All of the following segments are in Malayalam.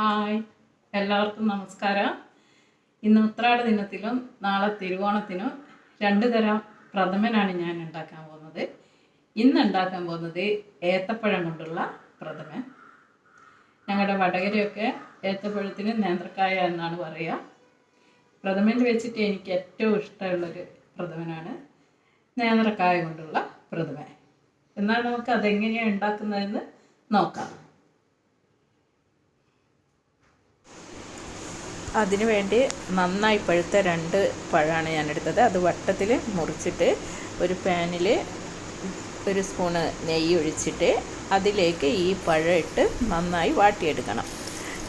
ഹായ്. എല്ലാവർക്കും നമസ്കാരം. ഇന്ന് ഉത്രാട ദിനത്തിലും നാളെ തിരുവോണത്തിനും രണ്ട് തരം പ്രഥമനാണ് ഞാൻ ഉണ്ടാക്കാൻ പോകുന്നത്. ഇന്ന് ഉണ്ടാക്കാൻ പോകുന്നത് ഏത്തപ്പഴം കൊണ്ടുള്ള പ്രഥമൻ. ഞങ്ങളുടെ വടകരയൊക്കെ ഏത്തപ്പഴത്തിന് നേന്ത്രക്കായ എന്നാണ് പറയുക. പ്രഥമൻ വെച്ചിട്ട് എനിക്ക് ഏറ്റവും ഇഷ്ടമുള്ളൊരു പ്രഥമനാണ് നേന്ത്രക്കായ കൊണ്ടുള്ള പ്രഥമൻ. എന്നാൽ നമുക്ക് അതെങ്ങനെയാണ് ഉണ്ടാക്കുന്നതെന്ന് നോക്കാം. അതിനു വേണ്ടി നന്നായി പഴുത്ത രണ്ട് പഴമാണ് ഞാൻ എടുത്തത് അത് വട്ടത്തിൽ മുറിച്ചിട്ട് ഒരു പാനിൽ ഒരു സ്പൂണ് നെയ്യ് ഒഴിച്ചിട്ട് അതിലേക്ക് ഈ പഴം ഇട്ട് നന്നായി വാട്ടിയെടുക്കണം.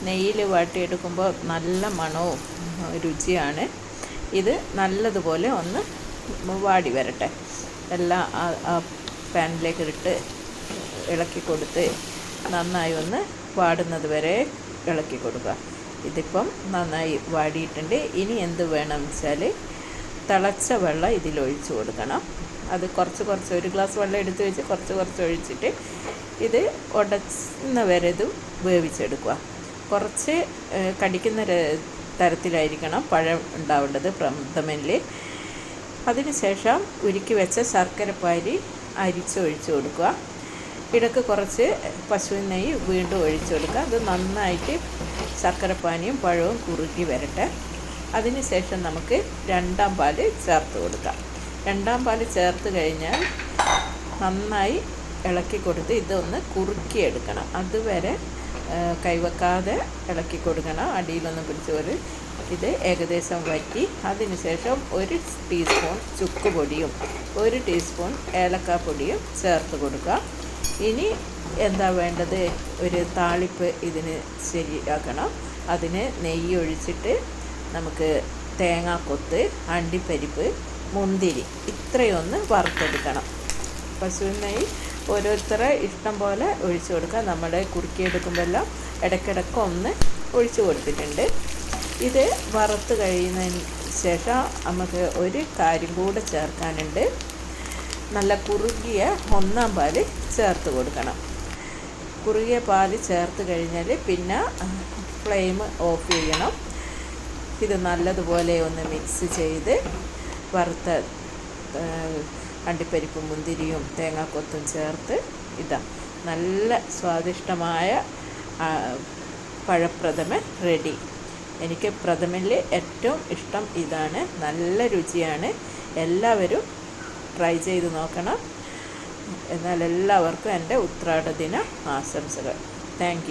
നെയ്യിൽ വാട്ടിയെടുക്കുമ്പോൾ നല്ല മണവും രുചിയാണ്. ഇത് നല്ലതുപോലെ ഒന്ന് വാടി വരട്ടെ. എല്ലാം ആ പാനിലേക്ക് ഇട്ട് ഇളക്കി കൊടുത്ത് നന്നായി ഒന്ന് വാടുന്നത് വരെ ഇളക്കി കൊടുക്കുക. ഇതിപ്പം നന്നായി വാടിയിട്ടുണ്ട്. ഇനി എന്ത് വേണം വെച്ചാൽ തിളച്ച വെള്ളം ഇതിലൊഴിച്ച് കൊടുക്കണം. അത് കുറച്ച് കുറച്ച് ഒരു ഗ്ലാസ് വെള്ളം എടുത്ത് വെച്ച് കുറച്ച് കുറച്ച് ഒഴിച്ചിട്ട് ഇത് ഉടച്ചുന്ന വരെ ഇത് വേവിച്ചെടുക്കുക. കുറച്ച് കടിക്കുന്ന തരത്തിലായിരിക്കണം പഴം ഉണ്ടാവേണ്ടത് പ്രഥമനിൽ അതിനുശേഷം ഉരുക്കി വെച്ച ശർക്കരപ്പാരി അരിച്ചൊഴിച്ച് കൊടുക്കുക. ഇടയ്ക്ക് കുറച്ച് പശുവിൻ നെയ്യ് വീണ്ടും ഒഴിച്ചു കൊടുക്കുക. അത് നന്നായിട്ട് ശർക്കരപ്പാനിയും പഴവും കുറുകി വരട്ടെ. അതിനുശേഷം നമുക്ക് രണ്ടാം പാൽ ചേർത്ത് കൊടുക്കാം. രണ്ടാം പാൽ ചേർത്ത് കഴിഞ്ഞാൽ നന്നായി ഇളക്കി കൊടുത്ത് ഇതൊന്ന് കുറുക്കിയെടുക്കണം. അതുവരെ കൈവെക്കാതെ ഇളക്കി കൊടുക്കണം. അടിയിലൊന്നും പിടിച്ച് ഒരു ഇത് ഏകദേശം വറ്റി. അതിനുശേഷം ഒരു ടീസ്പൂൺ ചുക്ക് പൊടിയും ഒരു ടീസ്പൂൺ ഏലക്കാപ്പൊടിയും ചേർത്ത് കൊടുക്കുക ഇനി എന്താ വേണ്ടത്? ഒരു താളിപ്പ് ഇതിന് ശരിയാക്കണം. അതിന് നെയ്യ് ഒഴിച്ചിട്ട് നമുക്ക് തേങ്ങാക്കൊത്ത് അണ്ടിപ്പരിപ്പ് മുന്തിരി ഇത്രയൊന്ന് വറുത്തെടുക്കണം. പശുവിൻ നെയ്യ് ഓരോരുത്തരെ ഇഷ്ടം പോലെ ഒഴിച്ചു കൊടുക്കുക നമ്മുടെ കുറുക്കിയെടുക്കുമ്പോഴെല്ലാം ഇടയ്ക്കിടയ്ക്ക് ഒന്ന് ഒഴിച്ചു കൊടുത്തിട്ടുണ്ട്. ഇത് വറുത്ത് കഴിയുന്നതിന് ശേഷം നമുക്ക് ഒരു കാര്യം കൂടെ ചേർക്കാനുണ്ട്. നല്ല കുറുകിയ ഒന്നാം പാൽ ചേർത്ത് കൊടുക്കണം. കുറുകിയ പാൽ ചേർത്ത് കഴിഞ്ഞാൽ പിന്നെ ഫ്ലെയിം ഓഫ് ചെയ്യണം. ഇത് നല്ലതുപോലെ ഒന്ന് മിക്സ് ചെയ്ത് വറുത്ത അണ്ടിപ്പരിപ്പും മുന്തിരിയും തേങ്ങാക്കൊത്തും ചേർത്ത് ഇതാ. നല്ല സ്വാദിഷ്ടമായ പഴപ്രഥമൻ റെഡി. എനിക്ക് പ്രഥമനിൽ ഏറ്റവും ഇഷ്ടം ഇതാണ്. നല്ല രുചിയാണ്. എല്ലാവരും ട്രൈ ചെയ്ത് നോക്കണം. എന്നാൽ എല്ലാവർക്കും എന്റെ ഉത്രാട ദിന ആശംസകൾ. താങ്ക്